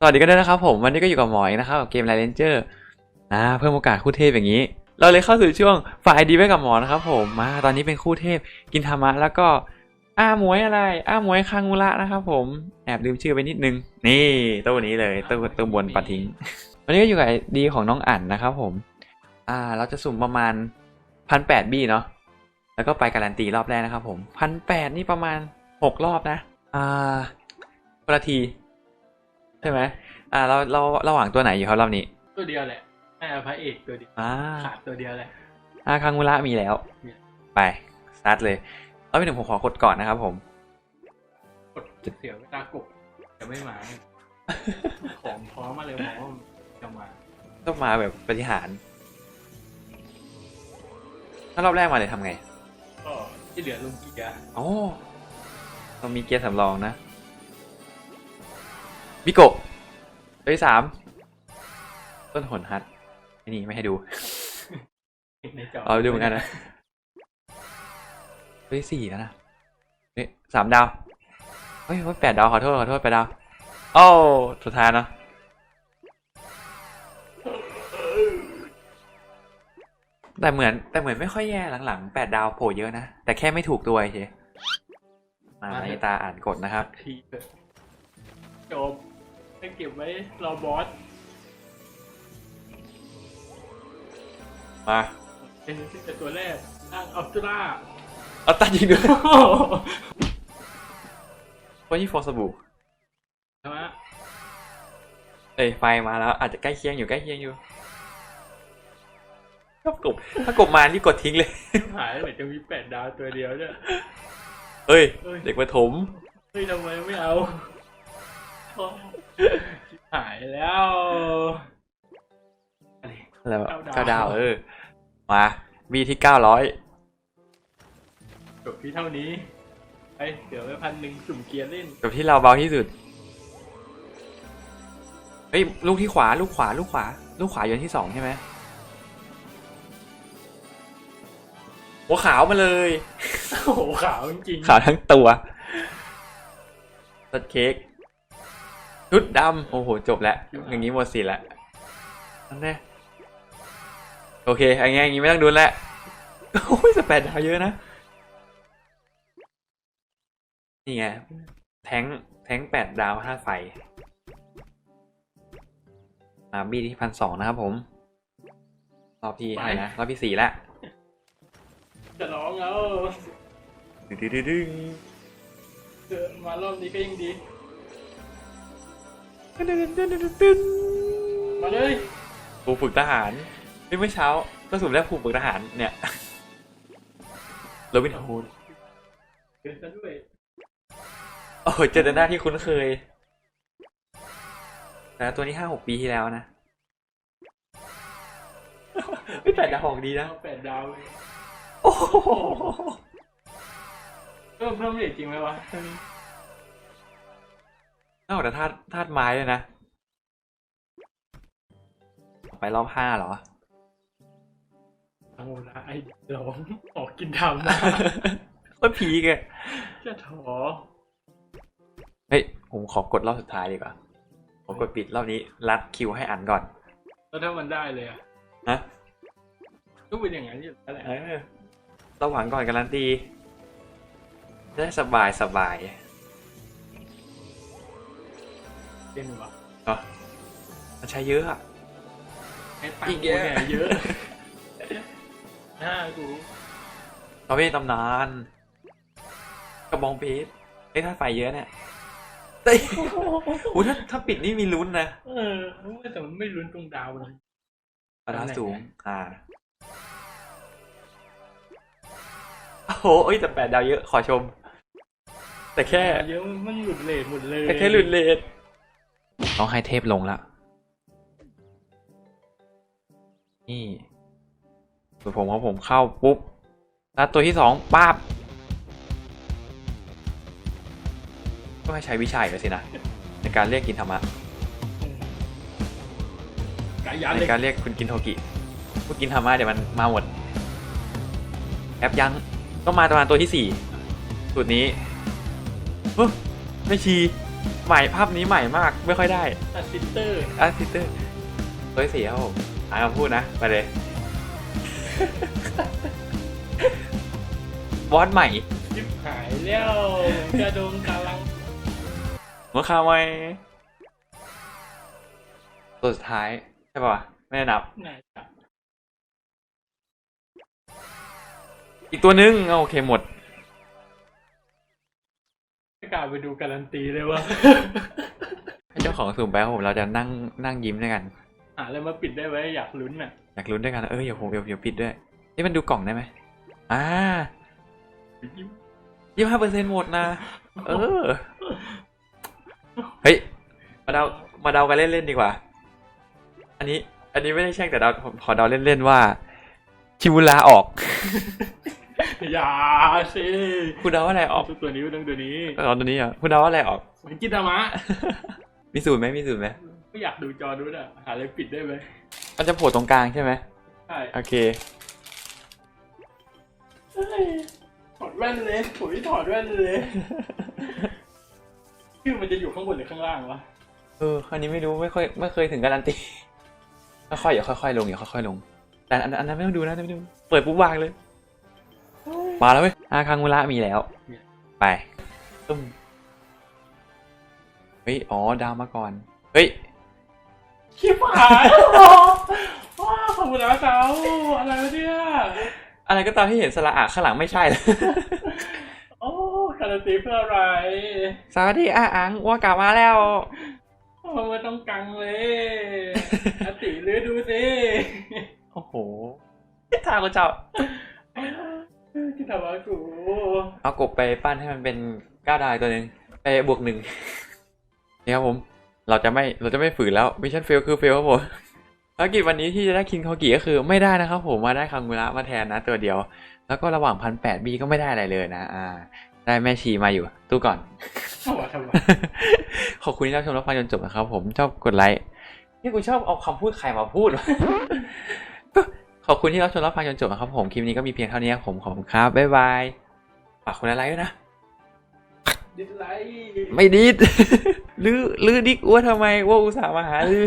สวัสดีกันด้วยนะครับผมวันนี้ก็อยู่กับหมอยนะครับกับเกมไลเลนเจอร์อ่าเพิ่มโอกาสคู่เทพอย่างนี้ เราเลยเข้าสู่ช่วงฝ่ายดีไว้กับหมอนะครับผมมาตอนนี้เป็นคู่เทพกินธรรมะแล้วก็อ้าหมวยอะไร อ้าหมวยคางูระนะครับผมแอบลืมชื่อไปนิดนึง นี่ตัวนี้เลยตัวตัวบนปัดทิ้ง วันนี้ก็อยู่กับดีของน้องอั๋นนะครับผม อ่า เราจะสุ่มประมาณพันแปดบี้เนาะแล้วก็ไปการันตีรอบแรกนะครับผมพันแปดนี่ประมาณหกรอบนะ อ่าประที ใช่ไหมอ่าเราเราระหว่างตัวไหนอยู่ครับรอบนี้ ตัวเดียวแหละแม่พระเอกตัวเดียวอ่าขาดตัวเดียวแหละอาคังมุระมีแล้วมีไปสตาร์ทเลยรอบที่หนึ่งผมขอกดก่อนนะครับผมกดเสียเวลากบจะไม่มาของพร้อมมาเลยหมอว่าจะมาต้องมาแบบปฏิหารถ้ารอบแรกมาเลยทำไงก็ที่เหลือลุงเกียร์โอ้ต้องมีเกียร์สำรองนะ บิโกะตัวที่สามต้นหนฮัทไอ้นี่ไม่ให้ดูในจอเอาไปดูเหมือนกันนะตัวที่สี่แล้วนะเฮ้ยสามดาวเฮ้ยเฮ้ยแปดดาวขอโทษขอโทษแปดดาวโอ้สุดท้ายเนาะแต่เหมือนแต่เหมือนไม่ค่อยแย่หลังๆแปดดาวโผล่เยอะนะ แต่แค่ไม่ถูกตัวเฉยมาในตาอ่านกฎนะครับทีเถอะจบ ให้เก็บไว้รอบอสมาเป็นที่แต่ตัวแรกตั้งอัลตร้าเอาตัดยิงด้วยวันนี้ฟอร์สบู่ใช่ไหมเอ้ยไฟมาแล้ว อาจจะใกล้เคียงอยู่ใกล้เคียงอยู่ถ้ากบถ้ากบมานี่กดทิ้งเลย หายเหมือนจะมีแปดดาวตัวเดียวเนี่ยเอ้ยเอ้ยเด็กประถม เฮ้ยทำไมไม่เอา ชิบหายแล้วอะไรอะไรวะเก้าดาวเก้าดาวเออ มาบีที่เก้าร้อยจบที่เท่านี้ไปเดี๋ยวไปพันหนึ่งสุ่มเกียร์เล่นกับที่เราเบาที่สุด เฮ้ย ลูกที่ขวา ลูกขวา ลูกขวา ลูกขวาอยู่อันที่สองใช่ไหมหัวขาวมาเลย โอ้โหขาวจริงๆขาวทั้งตัวตัดเค้ก ชุดดำโอ้โห จบแล้ว อย่างนี้หมดสิทธิ์แล้วนั่นแน่โอเคอย่างงี้อย่างงี้ไม่ต้องดูแล้วโอ้ยสแปดดาวเยอะนะ นี่ไง แทงค์แทงค์แปดดาวห้าไฟมาบีที่พันสองนะครับผม รอบที่อะไรนะ รอบที่สี่แล้วจะร้องแล้วดึงดึงดึงดึงเจอมา รอบนี้ก็ยังดี มาเลยครูฝึกทหารเฮ้ยเมื่อเช้าก็สุ่มได้ครูฝึกทหารเนี่ยโรบินฮูดเดินซะด้วยโอ้ยเจอแต่หน้าที่คุ้นเคยแต่ตัวนี้ห้าหกปีที่แล้วนะไม่แปดดาวของดีนะเอาแปดดาวเลยโอ้โหเพิ่มเพิ่มเรทจริงไหมวะ นอกจากธาตุธาตุไม้ด้วยนะ ไปรอบห้าเหรอ เอาละไอ้ร้องออกกินทำนะก็พีกอะจะถอเฮ้ย ผมขอกดรอบสุดท้ายดีกว่า ผมกดปิดรอบนี้รัดคิวให้อันก่อน แล้วถ้ามันได้เลยอะนะก็เป็นอย่างนั้นอยู่แล้วแหละเออระหว่างก่อนการันตีจะได้สบายสบาย เป็นวะก็มันใช้เยอะอะให้ตังอีค์กกูเยอะแหน่เยอะหน้ากูเราไม่ได้ตำนานกระบองเพชรไอ้ยถ้าไฟเยอะเนี่ยเฮ้ยโอ้ถ้าถ้าปิดนี่มีลุ้นนะเออแต่มันไม่รุนตรงดาวเลยปะทะสูง อ่าโอ้โหเอ้ยแต่แปดดาวเยอะขอชม แต่แค่ เยอะมันหลุดเลทหมดเลยแต่แค่หลุดเลน ต้องให้เทพลงละ นี่ส่วนผมของผมเข้าปุ๊บแล้วตัวที่สองป้าบก็ให้ใช้วิชาอีกแล้วสินะ ในการเรียกกินธรรมะ กายันในเลยการเรียกคุณกินโทกิพูดกินธรรมะเดี๋ยวมันมาหมด แอปยังก็มาประมาณตัวที่สี่สูตรนี้เฮ้ยไม่ชี ใหม่ภาพนี้ใหม่มากไม่ค่อยได้ตัดซิสเตอร์อะซิสเตอร์เฮ้ยสีครับผมอ่านคำพูดนะไปเลยบอสใหม่ชิบหายแล้วกระดงกำลังหัวคาไว้ตัวสุดท้ายใช่ป่ะไม่ได้นับน่าจะอีกตัวนึงอะโอเคหมดไม่ กล้าไปดูการันตีเลยว่าให้เจ้าของสุ่มไปครับผมเราจะนั่งนั่งยิ้มด้วยกันหาอะไรมาปิดได้ไว้อยากลุ้นอะอยากลุ้นด้วยกันเออเดี๋ยวผมเดี๋ยวเดี๋ยวปิดด้วยนี่มันดูกล่องได้ไหมอ่ายิ้มยี่ห้าเปอร์เซ็นต์หมดนะ เออ เฮ้ย มาเดา มาเดากันเล่นๆดีกว่า อันนี้ อันนี้ไม่ได้แช่งแต่เดาผมขอเดาเล่นๆว่าคิมูลาออก อย่าสิคุณเดาว่าอะไรออกตัวนี้ต้องตัวนี้เอาตัวนี้อะคุณเดาว่าอะไรออกเหมือนกินธรรมะมีสูตรไหมมีสูตรไหมไม่อยากดูจอดูอะหาอะไรปิดได้ไหมมันจะโผล่ตรงกลางใช่ไหมใช่โอเคเฮ้ยถอดแว่นเลยผมถอดแว่นเลยคือมันจะอยู่ข้างบนหรือข้างล่างวะเอออันนี้ไม่รู้ไม่ค่อยไม่เคยถึงการันตีค่อยๆอย่าค่อยๆลงอย่าค่อยๆลง แต่อันอันนั้นไม่ต้องดูนะไม่ต้องดูเปิดปุ๊บวางเลย มาแล้วเว้ยอาคังมุระมีแล้ว ไปตึ้มเฮ้ย อ๋อ ดาวมาก่อน เฮ้ยชิบหายว้าวขอบคุณนะเจ้าอะไรวะเนี่ย อะไรก็ตามที่เห็นสระอะข้างหลังไม่ใช่เลยโอ้การันตีเพื่ออะไรสวัสดีอาอังว่ากลับมาแล้วโอ้ไม่ต้องกังเลยอติหรือดูสิ โอ้โหทางกูเจ้า ที่ทำมากูเอากบไปปั้นให้มันเป็นก้าวดาวอีกตัวหนึ่งไปบวกหนึ่งนี่ครับผม เราจะไม่เราจะไม่ฝืนแล้วมิชชั่นเฟลคือเฟลครับผมภารกิจวันนี้ที่จะได้คิงคากิก็คือไม่ได้นะครับผมมาได้คังมุระมาแทนนะตัวเดียว แล้วก็ระหว่างพันแปดบีก็ไม่ได้อะไรเลยนะ อ่า ได้แม่ชีมาอยู่ ตู้ก่อนทำไมทำไมขอบคุณที่รับชมรับฟังจนจบนะครับผมชอบกดไลค์นี่กูชอบเอาคำพูดใครมาพูดวะ ขอบคุณที่รับชมรับฟังจนจบนะครับผมคลิปนี้ก็มีเพียงเท่านี้ครับผมขอบคุณครับบ๊ายบายฝากคนละไลค์ด้วยนะดิสไลค์ไม่ดีดลือลือดิกอ้วทำไมว่าอุตส่าห์มาหาลือ